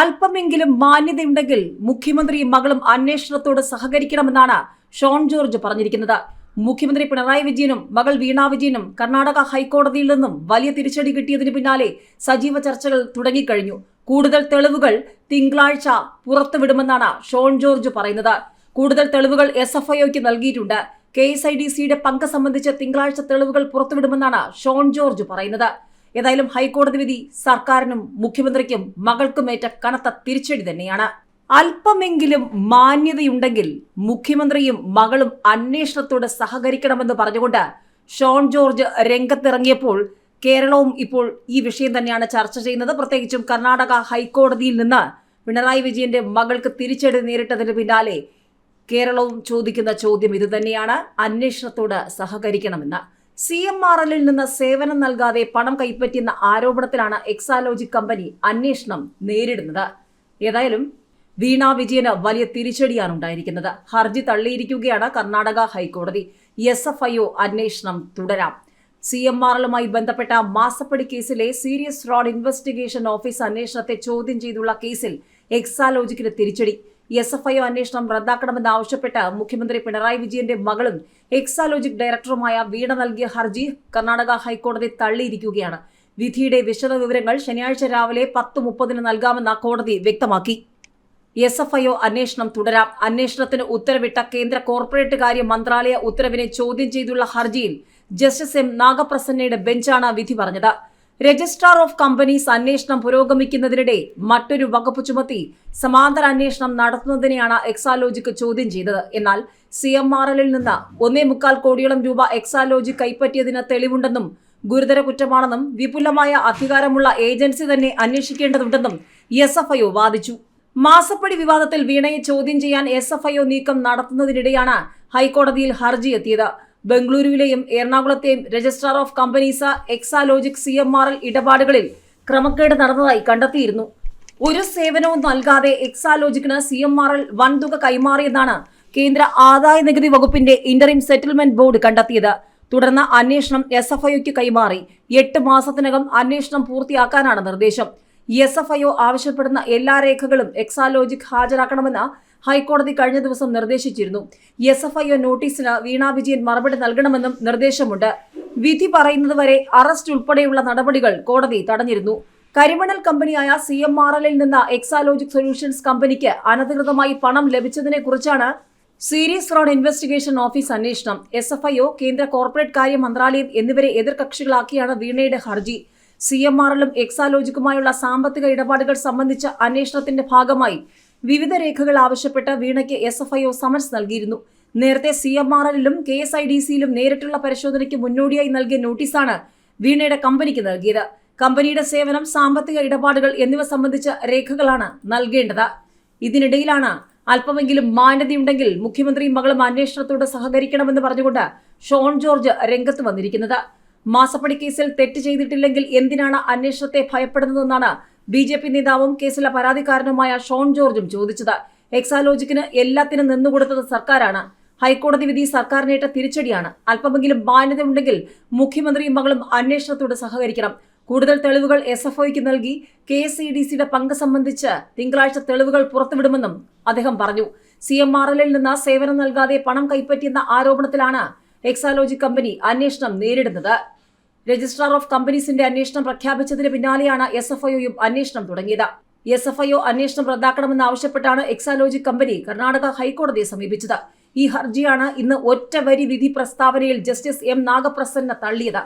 അല്പമെങ്കിലും മാന്യതയുണ്ടെങ്കിൽ മുഖ്യമന്ത്രിയും മകളും അന്വേഷണത്തോട് സഹകരിക്കണമെന്നാണ് ഷോൺ ജോർജ് പറഞ്ഞിരിക്കുന്നത്. മുഖ്യമന്ത്രി പിണറായി വിജയനും മകൾ വീണ വിജയനും കർണാടക ഹൈക്കോടതിയിൽ നിന്നും വലിയ തിരിച്ചടി കിട്ടിയതിന് പിന്നാലെ സജീവ ചർച്ചകൾ തുടങ്ങിക്കഴിഞ്ഞു. കൂടുതൽ തെളിവുകൾ തിങ്കളാഴ്ച പുറത്തുവിടുമെന്നാണ് ഷോൺ ജോർജ് പറയുന്നത്. കൂടുതൽ തെളിവുകൾ എസ് എഫ് ഐഒക്ക് നൽകിയിട്ടുണ്ട്. കെ എസ് ഐ ഡി സിയുടെ പങ്ക് സംബന്ധിച്ച് തിങ്കളാഴ്ച തെളിവുകൾ പുറത്തുവിടുമെന്നാണ് ഷോൺ ജോർജ് പറയുന്നത്. ഏതായാലും ഹൈക്കോടതി വിധി സർക്കാരിനും മുഖ്യമന്ത്രിക്കും മകൾക്കുമേറ്റ കനത്ത തിരിച്ചടി തന്നെയാണ്. അല്പമെങ്കിലും മാന്യതയുണ്ടെങ്കിൽ മുഖ്യമന്ത്രിയും മകളും അന്വേഷണത്തോട് സഹകരിക്കണമെന്ന് പറഞ്ഞുകൊണ്ട് ഷോൺ ജോർജ് രംഗത്തിറങ്ങിയപ്പോൾ കേരളവും ഇപ്പോൾ ഈ വിഷയം തന്നെയാണ് ചർച്ച ചെയ്യുന്നത്. പ്രത്യേകിച്ചും കർണാടക ഹൈക്കോടതിയിൽ നിന്ന് പിണറായി വിജയന്റെ മകൾക്ക് തിരിച്ചടി നേരിട്ടതിന് പിന്നാലെ കേരളവും ചോദിക്കുന്ന ചോദ്യം ഇതുതന്നെയാണ്. അന്വേഷണത്തോട് സഹകരിക്കണമെന്ന്. സി എം ആർ എല്ലിൽ നിന്ന് സേവനം നൽകാതെ പണം കൈപ്പറ്റിയെന്ന ആരോപണത്തിലാണ് എക്സാലോജിക് കമ്പനി അന്വേഷണം നേരിടുന്നത്. ഏതായാലും വീണ വിജയന് വലിയ തിരിച്ചടിയാണ് ഉണ്ടായിരിക്കുന്നത്. ഹർജി തള്ളിയിരിക്കുകയാണ് കർണാടക ഹൈക്കോടതി. എസ് എഫ് ഐ ഒ അന്വേഷണം തുടരാം. സി എം ആർ എല്ലുമായി ബന്ധപ്പെട്ട മാസപ്പടി കേസിലെ സീരിയസ് ഫ്രോഡ് ഇൻവെസ്റ്റിഗേഷൻ ഓഫീസ് അന്വേഷണത്തെ ചോദ്യം ചെയ്തുള്ള കേസിൽ എക്സാലോജിക്കിന് തിരിച്ചടി. എസ് എഫ് ഐ അന്വേഷണം റദ്ദാക്കണമെന്നാവശ്യപ്പെട്ട് മുഖ്യമന്ത്രി പിണറായി വിജയന്റെ മകളും എക്സാലോജിക് ഡയറക്ടറുമായ വീണ നൽകിയ ഹർജി കർണാടക ഹൈക്കോടതി തള്ളിയിരിക്കുകയാണ്. വിധിയുടെ വിശദ വിവരങ്ങൾ ശനിയാഴ്ച രാവിലെ പത്ത് മുപ്പതിന് നൽകാമെന്ന് കോടതി വ്യക്തമാക്കി. എസ് എഫ് ഐ ഒ അന്വേഷണം തുടരാം. അന്വേഷണത്തിന് ഉത്തരവിട്ട കേന്ദ്ര കോർപ്പറേറ്റ് കാര്യ മന്ത്രാലയ ഉത്തരവിനെ ചോദ്യം ചെയ്തുള്ള ഹർജിയിൽ ജസ്റ്റിസ് എം നാഗപ്രസന്നയുടെ ബെഞ്ചാണ് വിധി പറഞ്ഞത്. രജിസ്ട്രാർ ഓഫ് കമ്പനീസ് അന്വേഷണം പുരോഗമിക്കുന്നതിനിടെ മറ്റൊരു വകുപ്പ് ചുമത്തി സമാന്തര അന്വേഷണം നടത്തുന്നതിനെയാണ് എക്സാലോജിക്ക് ചോദ്യം ചെയ്തത്. എന്നാൽ സി എം ആർ എല്ലിൽ നിന്ന് ഒന്നേ മുക്കാൽ കോടിയോളം രൂപ എക്സാലോജി കൈപ്പറ്റിയതിന് തെളിവുണ്ടെന്നും ഗുരുതര കുറ്റമാണെന്നും വിപുലമായ അധികാരമുള്ള ഏജൻസി തന്നെ അന്വേഷിക്കേണ്ടതുണ്ടെന്നും എസ് എഫ് ഐ ഒ വാദിച്ചു. മാസപ്പടി വിവാദത്തിൽ വീണയെ ചോദ്യം ചെയ്യാൻ എസ് എഫ് ഐ ഒ നീക്കം നടത്തുന്നതിനിടെയാണ് ഹൈക്കോടതിയിൽ ഹർജി എത്തിയത്. ബംഗളൂരുവിലെയും എറണാകുളത്തെയും registrar of companies Exalogic C M R L ഇടപാടുകളിൽ ക്രമക്കേട് നടന്നതായി കണ്ടെത്തിയിരുന്നു. ഒരു സേവനവും നൽകാതെ എക്സാലോജിക്കിന് സി എം ആർ എൽ വൻതുക കൈമാറിയെന്നാണ് കേന്ദ്ര ആദായ നികുതി വകുപ്പിന്റെ ഇന്ററിം സെറ്റിൽമെന്റ് ബോർഡ് കണ്ടെത്തിയത്. തുടർന്ന് അന്വേഷണം എസ് എഫ് ഐക്ക് കൈമാറി. എട്ട് മാസത്തിനകം അന്വേഷണം പൂർത്തിയാക്കാനാണ് നിർദ്ദേശം. എസ് എഫ് ഐ ആവശ്യപ്പെടുന്ന എല്ലാ രേഖകളും എക്സാലോജിക് ഹാജരാക്കണമെന്ന് ഹൈക്കോടതി കഴിഞ്ഞ ദിവസം നിർദ്ദേശിച്ചിരുന്നു. എസ് എഫ് ഐ ഒ നോട്ടീസിന് വീണ വിജയൻ മറുപടി നൽകണമെന്നും നിർദ്ദേശമുണ്ട്. വിധി പറയുന്നതുവരെ അറസ്റ്റ് ഉൾപ്പെടെയുള്ള നടപടികൾ കോടതി തടഞ്ഞിരുന്നു. കരിമണൽ കമ്പനിയായ സി എം ആർ എല്ലിൽ നിന്ന് എക്സാലോജിക് സൊല്യൂഷൻസ് കമ്പനിക്ക് അനധികൃതമായി പണം ലഭിച്ചതിനെ കുറിച്ചാണ് സീരിയസ് ഫ്രോഡ് ഇൻവെസ്റ്റിഗേഷൻ ഓഫീസ് അന്വേഷണം. എസ് എഫ് ഐ ഒ കേന്ദ്ര കോർപ്പറേറ്റ് കാര്യ മന്ത്രാലയം എന്നിവരെ എതിർകക്ഷികളാക്കിയാണ് വീണയുടെ ഹർജി. സി എം എല്ലും എക്സാലോജിക്കുമായുള്ള സാമ്പത്തിക ഇടപാടുകൾ സംബന്ധിച്ച അന്വേഷണത്തിന്റെ ഭാഗമായി വിവിധ രേഖകൾ ആവശ്യപ്പെട്ട് വീണയ്ക്ക് S F I O summons നൽകിയിരുന്നു. നേരത്തെ സി എം ആർ എല്ലിലും കെ എസ് ഐ ഡി സിയിലും നേരിട്ടുള്ള പരിശോധനയ്ക്ക് മുന്നോടിയായി നൽകിയ നോട്ടീസാണ് വീണയുടെ കമ്പനിക്ക് നൽകിയത്. കമ്പനിയുടെ സേവനം സാമ്പത്തിക ഇടപാടുകൾ എന്നിവ സംബന്ധിച്ച രേഖകളാണ് നൽകേണ്ടത്. ഇതിനിടയിലാണ് അല്പമെങ്കിലും മാന്യതയുണ്ടെങ്കിൽ മുഖ്യമന്ത്രിയും മകളും അന്വേഷണത്തോട് സഹകരിക്കണമെന്ന് പറഞ്ഞുകൊണ്ട് ഷോൺ ജോർജ് രംഗത്ത് വന്നിരിക്കുന്നത്. മാസപ്പടി കേസിൽ തെറ്റ് ചെയ്തിട്ടില്ലെങ്കിൽ എന്തിനാണ് അന്വേഷണത്തെ ഭയപ്പെടുന്നതെന്നാണ് ബി ജെ പി നേതാവും കേസിലെ പരാതിക്കാരനുമായ ഷോൺ ജോർജും ചോദിച്ചത് എക്സാലോജിക്കിന് എല്ലാത്തിനും നിന്നുകൊടുത്തത് സർക്കാരാണ്. ഹൈക്കോടതി വിധി സർക്കാരിനേറ്റ തിരിച്ചടിയാണ്. അല്പമെങ്കിലും മാന്യതയുണ്ടെങ്കിൽ മുഖ്യമന്ത്രിയും മകളും അന്വേഷണത്തോട് സഹകരിക്കണം. കൂടുതൽ തെളിവുകൾ എസ് എഫ് ഐക്ക് നൽകി കെ എസ് ഇ ഡി സിയുടെ പങ്ക് സംബന്ധിച്ച് തിങ്കളാഴ്ച തെളിവുകൾ പുറത്തുവിടുമെന്നും അദ്ദേഹം പറഞ്ഞു. സി എം ആർ എല്ലിൽ നിന്ന് സേവനം നൽകാതെ പണം കൈപ്പറ്റിയെന്ന ആരോപണത്തിലാണ് എക്സാലോജി കമ്പനി അന്വേഷണം നേരിടുന്നത്. രജിസ്ട്രാർ ഓഫ് കമ്പനീസിന്റെ അന്വേഷണം പ്രഖ്യാപിച്ചതിന് പിന്നാലെയാണ് എസ് എഫ് ഐയും അന്വേഷണം തുടങ്ങിയത്. എസ് എഫ് ഐ അന്വേഷണം റദ്ദാക്കണമെന്ന് ആവശ്യപ്പെട്ടാണ് എക്സാലോജി കമ്പനി കർണാടക ഹൈക്കോടതിയെ സമീപിച്ചത്. ഈ ഹർജിയാണ് ഇന്ന് ഒറ്റവരി വിധി പ്രസ്താവനയിൽ ജസ്റ്റിസ് എം നാഗപ്രസന്ന തള്ളിയത്.